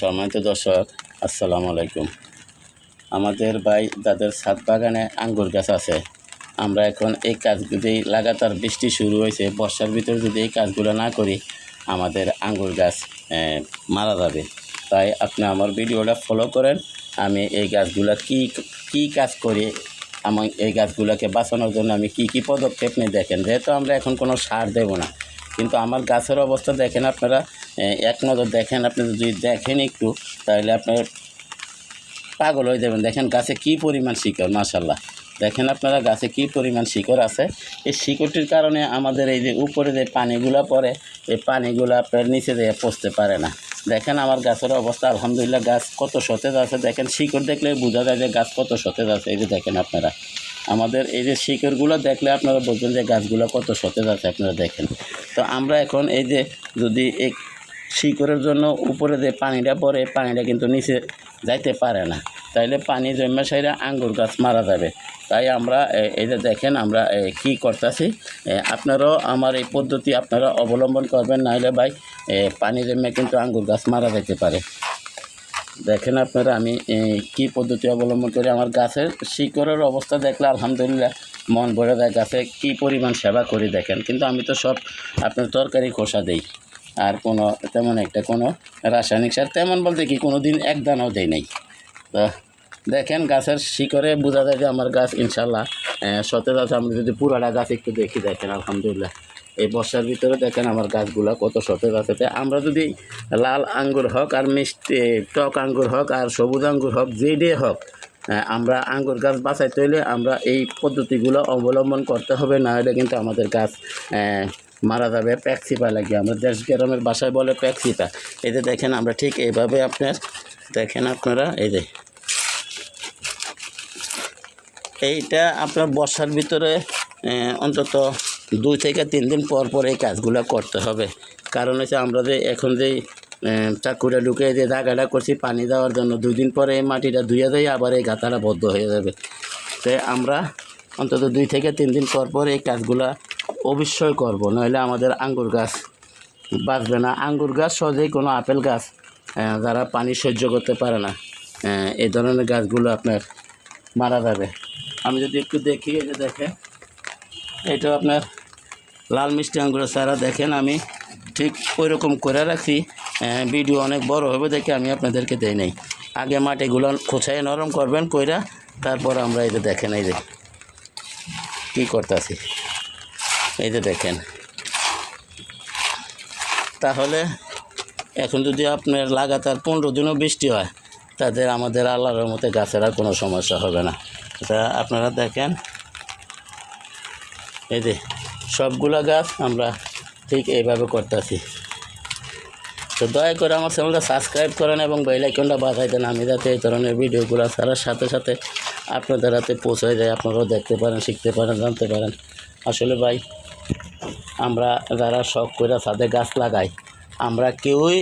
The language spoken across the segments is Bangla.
সম্মানিত দর্শক, আসসালামু আলাইকুম। আমাদের ভাই যাদের ছাদ বাগানে আঙ্গুর গাছ আছে, আমরা এখন এই কাজ যদি লাগাতার বৃষ্টি শুরু হয়েছে, বর্ষার ভিতরে যদি এই কাজগুলো না করি, আমাদের আঙ্গুর গাছ মারা যাবে। তাই আপনি আমার ভিডিওটা ফলো করেন, আমি এই গাছগুলো কি কি কাজ করি আমার এই গাছগুলোকে বাঁচানোর জন্য আমি কি কি পদক্ষেপ নিয়ে দেখেন। যেহেতু আমরা এখন কোনো সার দেব না, কিন্তু আমার গাছের অবস্থা দেখেন আপনারা এক নজর দেখেন, আপনি যদি দেখেন একটু, তাহলে আপনার পাগল হয়ে যাবেন। দেখেন গাছে কি পরিমাণ শিকড় মাশাল্লাহ দেখেন আপনারা গাছে কি পরিমাণ শিকড় আছে। এই শিকড়টির কারণে আমাদের এই যে উপরে যে পানিগুলো পড়ে, এই পানিগুলো আপনার নিচে দিয়ে পচতে পারে না। দেখেন আমার গাছের অবস্থা, আলহামদুলিল্লাহ গাছ কত সতেজ আছে। দেখেন শিকড় দেখলে বোঝা যায় যে গাছ কত সতেজ আছে। এই যে দেখেন আপনারা। আমাদের এই যে শিকড়গুলো দেখলে আপনারা বলছেন যে গাছগুলো কত সতেজ আছে, আপনারা দেখেন। তো আমরা এখন এই যে যদি এই শিকড়ের জন্য উপরে যে পানিটা পড়ে পানিটা কিন্তু নিচে যাইতে পারে না। তাইলে পানি জমে সাইডে আঙ্গুর গাছ মারা যাবে। তাই আমরা, এ- এই যে দেখেন আমরা কি করতেছি। আপনারাও আমার এই পদ্ধতি আপনারা অবলম্বন করবেন নাহলে ভাই পানি জমে কিন্তু আঙ্গুর গাছ মারা যেতে পারে। দেখেন আপনারা, আমি কি পদ্ধতি অবলম্বন করি? আমার গাছের শিকড়ের অবস্থা দেখলে আলহামদুলিল্লাহ মন ভরে যায়। গাছে কি পরিমাণ সেবা করি দেখেন। কিন্তু আমি তো সব আপনার তরকারি খোসা দেই। আর কোনো তেমন একটা কোনো রাসায়নিক সার তেমন বলতে কি কোনো দিন এক দানাও দেয় নাই। তো দেখেন গাছের শিকড়ে বোঝা যায় যে আমার গাছ ইনশাল্লাহ সতেজ আছে। আমি যদি পুরাটা গাছ একটু দেখি, দেখেন, আলহামদুলিল্লাহ। এই বর্ষার ভিতরে দেখেন আমার গাছগুলো কত সতেজ আছে। তো আমরা যদি লাল আঙ্গুর হোক আর মিষ্টি টক আঙ্গুর হোক আর সবুজ আঙ্গুর হোক যেটাই হোক আমরা আঙ্গুর গাছ বাঁচাইতে হলে আমরা এই পদ্ধতিগুলো অবলম্বন করতে হবে। না হলে কিন্তু আমাদের গাছ মারা যাবে প্যাক্সিপা লাগে আমরা দেশ গ্রামের বাসায় বলে প্যাক্সিপা এই যে দেখেন আমরা ঠিক এইভাবে আপনার দেখেন আপনারা এই যে। এইটা আপনার বর্ষার ভিতরে অন্তত দুই থেকে তিন দিন পর পর এই কাজগুলো করতে হবে। কারণ হচ্ছে আমরা যে এখন যে আহ, চাকুটা ঢুকে যে জায়গাটা করছি পানি দেওয়ার জন্য দুই দিন পরে এই মাটিটা ধুয়ে দেয় আবার এই গাতাটা বদ্ধ হয়ে যাবে। তাই আমরা অন্তত দুই থেকে তিন দিন পর পর এই কাজগুলা অবশ্যই করব, নইলে আমাদের আঙ্গুর গাছ বাঁচবে না। আঙ্গুর গাছ সহজেই কোনো আপেল গাছ যারা পানি সহ্য করতে পারে না এই ধরনের গাছগুলো আপনার মারা যাবে। আমি যদি একটু দেখি, এই যে দেখেন এটা আপনার লাল মিষ্টি আঙ্গুরের চারা। দেখেন, আমি ঠিক ওই রকম করে রাখছি ভিডিও অনেক বড় হবে দেখে আমি আপনাদেরকে দেই নাই। আগে মাটিগুলো খোঁচাই নরম করবেন, কইরা তারপর আমরা এই যে দেখেন, এই যে কী করতেছি। এই যে দেখেন। তাহলে এখন যদি আপনার লাগাতার পনেরো দিনও বৃষ্টি হয়, তাদের আমাদের আল্লাহর মতে গাছের আর কোনো সমস্যা হবে না। তা আপনারা দেখেন, এই যে সবগুলা গাছ আমরা ঠিক এইভাবে করতেছি। তো দয়া করে আমার চ্যানেলটা সাবস্ক্রাইব করেন এবং বেল আইকনটা বাজাই দেন। আমি যাতে এই ধরনের ভিডিওগুলো ছাড়ার সাথে সাথে আপনাদের হাতে পৌঁছে যায়, আপনারাও দেখতে পারেন, শিখতে পারেন, জানতে পারেন। আসলে ভাই আমরা যারা শখ করে ছাদে গাছ লাগাই, আমরা কেউই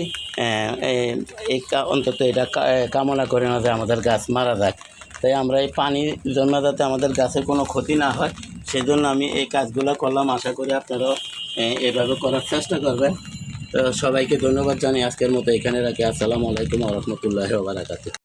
এই- অন্তত এটা কামনা করি না যে আমাদের গাছ মারা যাক। তাই আমরা এই পানি জন্মে যাতে আমাদের গাছের কোনো ক্ষতি না হয় সেই জন্য আমি এই কাজগুলো করলাম। আশা করি আপনারাও এভাবে করার চেষ্টা করবেন। তো সবাইকে ধন্যবাদ জানাই আজকের মতো এখানে রাখি। আসসালামু আলাইকুম রহমতুল্লাহ বারাকাতু